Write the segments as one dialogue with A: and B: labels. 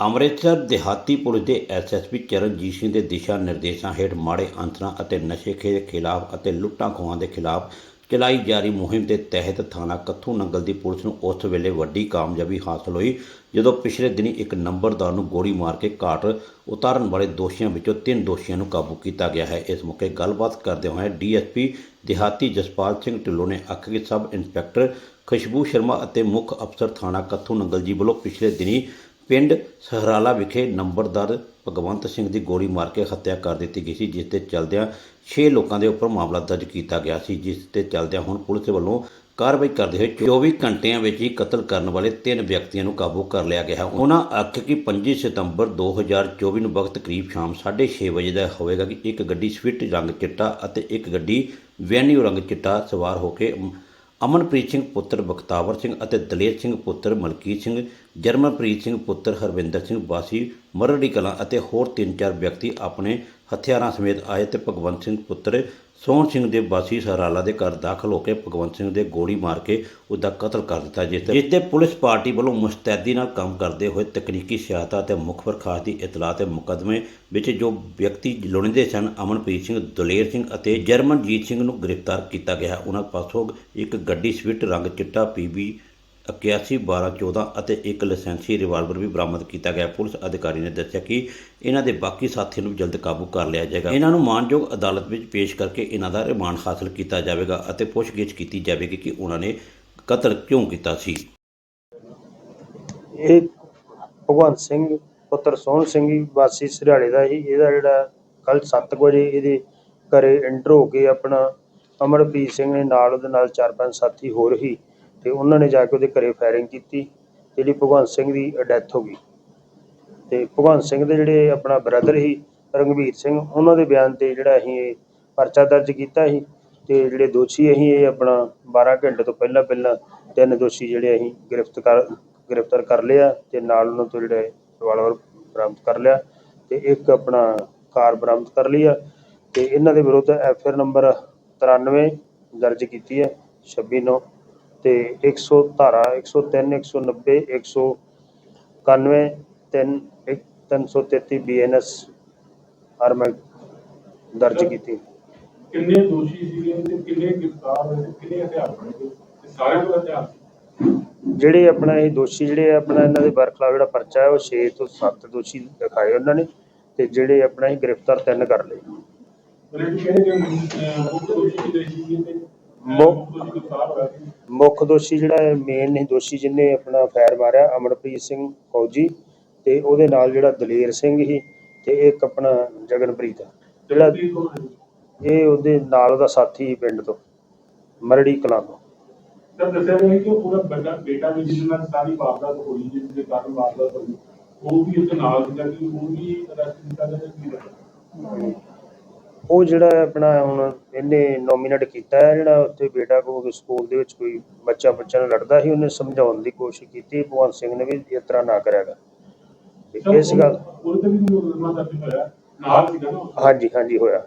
A: ਅੰਮ੍ਰਿਤਸਰ ਦਿਹਾਤੀ ਪੁਲਿਸ ਦੇ ਐਸਐਸਪੀ ਚਰਨਜੀਤ ਸਿੰਘ ਦੇ ਦਿਸ਼ਾ ਨਿਰਦੇਸ਼ਾਂ ਹੇਠ ਮਾੜੇ ਅੰਤਰਾਂ ਅਤੇ ਨਸ਼ੇ ਖੇ ਖਿਲਾਫ ਅਤੇ ਲੁੱਟਾਂ ਖੋਹਾਂ ਦੇ ਖਿਲਾਫ ਚਲਾਈ ਜਾ ਰਹੀ ਮੁਹਿੰਮ ਦੇ ਤਹਿਤ ਥਾਣਾ ਕੱਥੂ ਨੰਗਲ ਦੀ ਪੁਲਿਸ ਨੂੰ ਉਸ ਵੇਲੇ ਵੱਡੀ ਕਾਮਯਾਬੀ ਹਾਸਲ ਹੋਈ, ਜਦੋਂ ਪਿਛਲੇ ਦਿਨੀ ਇੱਕ ਨੰਬਰਦਾਰ ਨੂੰ ਗੋਲੀ ਮਾਰ ਕੇ ਘਾਟ ਉਤਾਰਨ ਵਾਲੇ ਦੋਸ਼ੀਆਂ ਵਿੱਚੋਂ ਤਿੰਨ ਦੋਸ਼ੀਆਂ ਨੂੰ ਕਾਬੂ ਕੀਤਾ ਗਿਆ ਹੈ। ਇਸ ਮੌਕੇ ਗੱਲਬਾਤ ਕਰਦੇ ਹੋਏ ਡੀਐਸਪੀ ਦਿਹਾਤੀ ਜਸਪਾਲ ਸਿੰਘ ਢਿੱਲੋਂ ਨੇ ਆਖਿਆ ਕਿ ਸਬ ਇੰਸਪੈਕਟਰ ਖੁਸ਼ਬੂ ਸ਼ਰਮਾ ਅਤੇ ਮੁੱਖ ਅਫਸਰ ਥਾਣਾ ਕੱਥੂ ਨੰਗਲ ਜੀ ਵੱਲੋਂ ਪਿਛਲੇ ਦਿਨੀ ਪਿੰਡ ਸਹਰਾਲਾ ਵਿਖੇ ਨੰਬਰਦਾਰ ਭਗਵੰਤ ਸਿੰਘ ਦੀ ਗੋਲੀ ਮਾਰ ਕੇ ਹੱਤਿਆ ਕਰ ਦਿੱਤੀ ਗਈ ਸੀ, ਜਿਸ ਤੇ ਚਲਦਿਆਂ 6 ਲੋਕਾਂ ਦੇ ਉੱਪਰ ਮਾਮਲਾ ਦਰਜ ਕੀਤਾ ਗਿਆ ਸੀ, ਜਿਸ ਤੇ ਚਲਦਿਆਂ ਹੁਣ ਪੁਲਿਸ ਵੱਲੋਂ ਕਾਰਵਾਈ ਕਰਦੇ ਹੋਏ 24 ਘੰਟਿਆਂ ਵਿੱਚ ਹੀ ਕਤਲ ਕਰਨ ਵਾਲੇ ਤਿੰਨ ਵਿਅਕਤੀਆਂ ਨੂੰ ਕਾਬੂ ਕਰ ਲਿਆ ਗਿਆ ਹੈ। ਉਹਨਾਂ ਆਖਿਆ ਕਿ 25 ਸਤੰਬਰ 2024 ਨੂੰ ਵਕਤ ਕਰੀਬ ਸ਼ਾਮ 6:30 ਵਜੇ ਦਾ ਹੋਵੇਗਾ ਕਿ ਇੱਕ ਗੱਡੀ ਸਵਿਫਟ ਰੰਗ ਚਿੱਟਾ ਅਤੇ ਇੱਕ ਗੱਡੀ ਵੈਨਿਊ ਰੰਗ ਚਿੱਟਾ ਸਵਾਰ ਹੋ ਕੇ ਅਮਨਪ੍ਰੀਤ ਸਿੰਘ ਪੁੱਤਰ ਬਖਤਾਵਰ ਸਿੰਘ ਅਤੇ ਦਲੇਰ ਸਿੰਘ ਪੁੱਤਰ ਮਲਕੀਤ ਸਿੰਘ, ਜਰਮਨਪ੍ਰੀਤ ਸਿੰਘ ਪੁੱਤਰ ਹਰਵਿੰਦਰ ਸਿੰਘ ਵਾਸੀ ਮਰੜੀ ਕਲਾਂ ਅਤੇ ਹੋਰ ਤਿੰਨ ਚਾਰ ਵਿਅਕਤੀ ਆਪਣੇ ਹਥਿਆਰਾਂ ਸਮੇਤ ਆਏ ਤੇ ਭਗਵੰਤ ਸਿੰਘ ਪੁੱਤਰ ਸੋਹਣ ਸਿੰਘ ਦੇ ਵਾਸੀ ਸਰਾਲਾ ਦੇ ਘਰ ਦਾਖਲ ਹੋ ਕੇ ਭਗਵੰਤ ਸਿੰਘ ਦੇ ਗੋਲੀ ਮਾਰ ਕੇ ਉਹਦਾ ਕਤਲ ਕਰ ਦਿੱਤਾ ਜਿਸ ਤੇ ਜਿਸ ਤੇ ਪੁਲਿਸ ਪਾਰਟੀ ਵੱਲੋਂ ਮੁਸਤੈਦੀ ਨਾਲ ਕੰਮ ਕਰਦੇ ਹੋਏ ਤਕਨੀਕੀ ਸਹਾਇਤਾ ਤੇ ਮੁਖਬਰ ਖਾਸ ਦੀ ਇਤਲਾਹ ਤੇ ਮੁਕੱਦਮੇ ਵਿੱਚ ਜੋ ਵਿਅਕਤੀ ਲੋੜੀਂਦੇ ਸਨ, ਅਮਨਪ੍ਰੀਤ ਸਿੰਘ, ਦਲੇਰ ਸਿੰਘ ਅਤੇ ਜਰਮਨਜੀਤ ਸਿੰਘ ਨੂੰ ਗ੍ਰਿਫਤਾਰ ਕੀਤਾ ਗਿਆ। ਉਹਨਾਂ ਪਾਸੋਂ ਇੱਕ ਗੱਡੀ ਸਵਿਫਟ ਰੰਗ ਚਿੱਟਾ ਪੀਬੀ 811214 ਅਤੇ ਇੱਕ ਲਾਇਸੈਂਸੀ ਰਿਵਾਲਵਰ ਵੀ ਬਰਾਮਦ ਕੀਤਾ ਗਿਆ। ਪੁਲਿਸ ਅਧਿਕਾਰੀ ਨੇ ਦੱਸਿਆ ਕਿ ਇਹਨਾਂ ਦੇ ਬਾਕੀ ਸਾਥੀਆਂ ਨੂੰ ਜਲਦ ਕਾਬੂ ਕਰ ਲਿਆ ਜਾਏਗਾ। ਇਹਨਾਂ ਨੂੰ ਮਾਨਯੋਗ ਅਦਾਲਤ ਵਿੱਚ ਪੇਸ਼ ਕਰਕੇ ਇਹਨਾਂ ਦਾ ਰਿਮਾਂਡ ਹਾਸਲ ਕੀਤਾ ਜਾਵੇਗਾ ਅਤੇ ਪੁੱਛਗਿੱਛ ਕੀਤੀ ਜਾਵੇਗੀ ਕਿ ਉਹਨਾਂ ਨੇ ਕਤਲ ਕਿਉਂ ਕੀਤਾ ਸੀ।
B: ਇਹ ਭਗਵੰਤ ਸਿੰਘ, ਪੁੱਤਰ ਸੋਹਣ ਸਿੰਘ ਵਾਸੀ ਸਰਿਆਲੇ ਦਾ ਹੀ ਇਹਦਾ ਜਿਹੜਾ ਕੱਲ 7 ਵਜੇ ਇਹਦੇ ਘਰੇ ਐਂਟਰ ਹੋ ਕੇ ਆਪਣਾ ਅਮਰਪ੍ਰੀਤ ਸਿੰਘ ਨੇ ਨਾਲ ਉਹਦੇ ਨਾਲ ਚਾਰ ਪੰਜ ਸਾਥੀ ਹੋਰ ਹੀ ਤੇ ਉਹਨਾਂ ਨੇ ਜਾ ਕੇ ਉਹਦੇ ਘਰੇ ਫਾਇਰਿੰਗ ਕੀਤੀ, ਜਿਹੜੀ ਭਗਵੰਤ ਸਿੰਘ ਦੀ ਡੈਥ ਹੋ ਗਈ। ਤੇ ਭਗਵੰਤ ਸਿੰਘ ਦੇ ਜਿਹੜੇ ਆਪਣਾ ਬ੍ਰਦਰ ਸੀ, ਰੰਗਵੀਰ ਸਿੰਘ, ਉਹਨਾਂ ਦੇ ਬਿਆਨ ਤੇ ਜਿਹੜਾ ਅਸੀਂ ਇਹ ਪਰਚਾ ਦਰਜ ਕੀਤਾ ਸੀ ਤੇ ਜਿਹੜੇ ਦੋਸ਼ੀ ਅਸੀਂ ਇਹ ਆਪਣਾ 12 ਘੰਟੇ ਤੋਂ ਪਹਿਲਾਂ ਪਹਿਲਾਂ ਤਿੰਨ ਦੋਸ਼ੀ ਜਿਹੜੇ ਅਸੀਂ ਗ੍ਰਿਫਤ ਕਰ, ਗ੍ਰਿਫਤਾਰ ਕਰ ਲਿਆ ਤੇ ਨਾਲ ਉਹਨਾਂ ਤੋਂ ਜਿਹੜੇ ਰਿਵਾਲਵਰ ਬਰਾਮਦ ਕਰ ਲਿਆ ਤੇ ਇੱਕ ਆਪਣਾ ਕਾਰ ਬਰਾਮਦ ਕਰ ਲਈ ਆ ਤੇ ਇਹਨਾਂ ਦੇ ਵਿਰੁੱਧ ਐਫ ਆਰ ਨੰਬਰ 93 ਦਰਜ ਕੀਤੀ ਹੈ 26 ਨੌ ਤੇ 100 ਧਾਰਾ 103 190 191 3 333 ਬੀਐਨਐਸ ਆਰਮਡ ਦਰਜ ਕੀਤੀ।
C: ਕਿੰਨੇ ਦੋਸ਼ੀ ਸੀਗੇ ਤੇ ਕਿੰਨੇ ਗ੍ਰਿਫਤਾਰ ਹੋਏ ਤੇ ਕਿੰਨੇ ਹਥਿਆਰ ਬਣੇ ਤੇ ਸਾਰਿਆਂ ਕੋਲ ਹਥਿਆਰ ਸੀ?
B: ਜਿਹੜੇ ਆਪਣਾ ਇਹ ਦੋਸ਼ੀ ਜਿਹੜੇ ਆਪਣਾ ਇਹਨਾਂ ਦੇ ਬਰਖਲਾਫ ਜਿਹੜਾ ਪਰਚਾ ਹੈ ਉਹ 6 ਤੋਂ 7 ਦੋਸ਼ੀ ਦਿਖਾਏ ਉਹਨਾਂ ਨੇ ਤੇ ਜਿਹੜੇ ਆਪਣਾ ਇਹ ਗ੍ਰਿਫਤਾਰ ਤਿੰਨ ਕਰ ਲਏ।
C: ਮੁੱਖ ਦੋਸ਼ੀ ਕਿਤੇ ਸੀ ਤੇ
B: ਮੁੱਖ-
C: ਮੁੱਖ ਦੋਸ਼ੀ ਗ੍ਰਿਫਤਾਰ ਹੋਇਆ ਸੀ?
B: ਮੁੱਖ ਦੋਸ਼ੀ ਜਿਹੜਾ ਮੇਨ ਨਹੀਂ ਦੋਸ਼ੀ ਜਿਹਨੇ ਆਪਣਾ ਫਾਇਰ ਮਾਰਿਆ ਅਮਰਪ੍ਰੀਤ ਸਿੰਘ ਫੌਜੀ ਤੇ ਉਹਦੇ ਨਾਲ ਜਿਹੜਾ ਦਲੇਰ ਸਿੰਘ ਸੀ ਤੇ ਇੱਕ ਆਪਣਾ ਜਗਨਪ੍ਰੀਤ ਜਿਹੜਾ? ਇਹ ਉਹਦੇ ਨਾਲ ਉਹਦਾ ਸਾਥੀ ਪਿੰਡ ਤੋਂ ਮਰੜੀ ਕਲਾਂ ਤੋਂ।
C: ਤਾਂ ਦੱਸਿਆ ਗਿਆ ਕਿ ਉਹ ਪੂਰਾ ਵੱਡਾ ਬੇਟਾ ਵੀ ਜਿਹਦੇ ਨਾਲ ਸਾਰੀ ਵਾਰਦਾਤ ਹੋਈ ਜਿਸ ਦੇ ਕਾਰਨ ਵਾਰਦਾਤ ਹੋਈ। ਉਹ ਵੀ ਉਹਦੇ ਨਾਲ ਸੀਗਾ ਕਿ ਉਹ ਵੀ ਅਰੈਸਟ ਕੀਤਾ ਗਿਆ ਕੀ
B: ਉਹ ਜਿਹੜਾ ਆਪਣਾ ਹੁਣ ਇਹਨੇ ਨੋਮੀਨੇਟ ਕੀਤਾ ਹੈ ਜਿਹੜਾ ਉੱਥੇ ਬੇਟਾ ਕੋ ਸਕੂਲ ਦੇ ਵਿੱਚ ਕੋਈ ਬੱਚਾ ਬੱਚਾ ਨਾਲ ਲੜਦਾ ਸੀ ਉਹਨੇ ਸਮਝਾਉਣ ਦੀ ਕੋਸ਼ਿਸ਼ ਕੀਤੀ ਭਗਵੰਤ ਸਿੰਘ ਨੇ ਵੀ ਇਸ ਤਰ੍ਹਾਂ ਨਾ ਕਰਿਆਗਾ ਤੇ ਇਸ ਗੱਲ
C: ਉਹਦੇ ਤੇ ਵੀ ਮੁਕੱਦਮਾ ਦਰਜ ਹੋਇਆ? ਨਾਲ ਸੀਗਾ ਨਾ ਉਹ।
B: ਹਾਂਜੀ ਹਾਂਜੀ ਹੋਇਆ।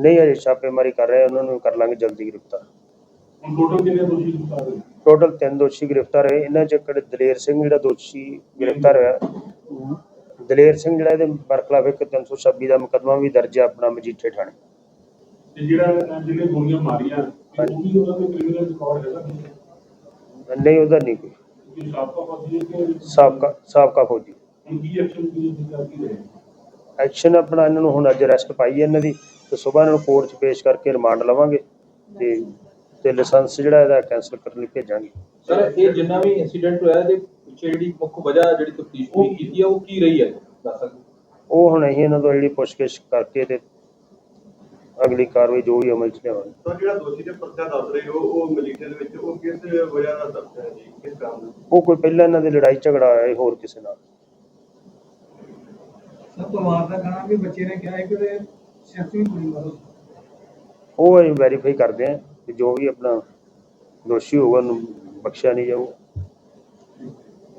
C: ਨਹੀਂ?
B: ਅਜੇ ਛਾਪੇਮਾਰੀ ਕਰ ਰਹੇ ਉਹਨਾਂ ਨੂੰ ਕਰ ਲਾਂਗੇ ਜਲਦੀ ਗ੍ਰਿਫਤਾਰ।
C: ਟੋਟਲ ਕਿੰਨੇ ਦੋਸ਼ੀ ਗ੍ਰਿਫਤਾਰ ਹੋਏ?
B: ਟੋਟਲ ਤਿੰਨ ਦੋਸ਼ੀ ਗ੍ਰਿਫਤਾਰ ਹੋਏ। ਇਹਨਾਂ ਚ ਦਲੇਰ ਸਿੰਘ ਜਿਹੜਾ ਦੋਸ਼ੀ ਗ੍ਰਿਫਤਾਰ ਹੋਇਆ ਦਲੇਰ ਸਿੰਘ ਜਿਹੜਾ ਇਹਦੇ ਬਰਖਲਾਫ ਇੱਕ 326 ਦਾ ਮੁਕੱਦਮਾ ਵੀ ਦਰਜ ਹੈ ਆਪਣਾ ਮਜੀਠੇ ਥਾਣੇ।
C: ਤੇ ਜਿਹੜਾ ਜਿਹਨੇ ਗੋਲੀਆਂ ਮਾਰੀਆਂ ਤੇ ਉਹ ਵੀ ਉਹਨਾਂ ਦੇ ਕ੍ਰਿਮੀਨਲ ਰਿਕਾਰਡ ਹੈਗਾ
B: ਨਹੀਂ? ਉਹਦਾ ਨਹੀਂ ਕੋਈ।
C: ਕਿ ਸਾਬਕਾ ਫੌਜੀ ਹੈ ਕਿ
B: ਸਾਬਕਾ ਸਾਬਕਾ ਫੌਜੀ।
C: ਹੁਣ ਕੀ ਐਕਸ਼ਨ ਕੀ ਦਿੱਤਾ ਕੀ ਰਹੇ?
B: ਐਕਸ਼ਨ ਆਪਣਾ ਇਹਨਾਂ ਨੂੰ ਹੁਣ ਅੱਜ ਅਰੈਸਟ ਪਾਈ ਹੈ ਇਹਨਾਂ ਦੀ ਤੇ ਸਵੇਰ ਇਹਨਾਂ ਨੂੰ ਕੋਰਟ 'ਚ ਪੇਸ਼ ਕਰਕੇ ਰਿਮਾਂਡ ਲਵਾਂਗੇ ਤੇ ਤੇ ਲਾਇਸੈਂਸ ਜਿਹੜਾ ਇਹਦਾ ਕੈਂਸਲ ਕਰਨ ਲਈ ਭੇਜਾਂਗੇ।
D: ਸਰ ਇਹ ਜਿੰਨਾ ਵੀ ਇਨਸੀਡੈਂਟ ਹੋਇਆ ਇਹਦੇ ਪਿੱਛੇ ਜਿਹੜੀ ਮੁੱਖ ਵਜ੍ਹਾ ਜਿਹੜੀ ਤਫਤੀਸ਼ ਪੂਰੀ ਕੀਤੀ ਹੈ ਉਹ ਕੀ ਰਹੀ ਹੈ? ਦੱਸ ਸਕਦੇ?
B: ਉਹ ਹੁਣ ਅਸੀਂ ਇਹਨਾਂ ਤੋਂ ਜਿਹੜੀ ਪੁੱਛਗਿੱਛ ਕਰਕੇ ਤੇ ਅਗਲੀ ਕਾਰਵਾਈ ਜੋ ਵੀ ਅਮਲ 'ਚ ਲਿਆਵਾਂਗੇ।
E: ਤਾਂ ਜਿਹੜਾ ਦੋਸ਼ੀ ਦੇ ਪਰਚਾ ਦੱਸ ਰਹੇ ਹੋ ਉਹ ਮਜੀਠੇ ਦੇ ਵਿੱਚ ਉਹ ਕਿਸ ਵਜ੍ਹਾ ਨਾਲ ਦੱਸਦਾ ਹੈ ਜੀ? ਕਿਸ ਕਾਰਨ ਨਾਲ?
B: ਉਹ ਕੋਈ ਪਹਿਲਾਂ ਇਹਨਾਂ ਦੀ ਲੜਾਈ ਝਗੜਾ ਹੋਇਆ ਸੀ ਹੋਰ ਕਿਸੇ ਨਾਲ।
F: ਸਭ ਪਰਿਵਾਰ ਦਾ ਕਹਿਣਾ ਵੀ ਬੱਚੇ ਨੇ ਕਿਹਾ ਹੈ ਕਿ ਉਹਦੇ ਸਿਰ 'ਚ ਵੀ ਗੋਲੀ ਮਾਰੋ।
B: ਉਹ ਅਸੀਂ ਵੈਰੀਫਾਈ ਕਰਦੇ ਹਾਂ ਕਿ ਜੋ ਵੀ ਆਪਣਾ ਦੋਸ਼ੀ ਹੋਊਗਾ ਉਹਨੂੰ ਬਖਸ਼ਿਆ ਨਹੀਂ ਜਾਊ।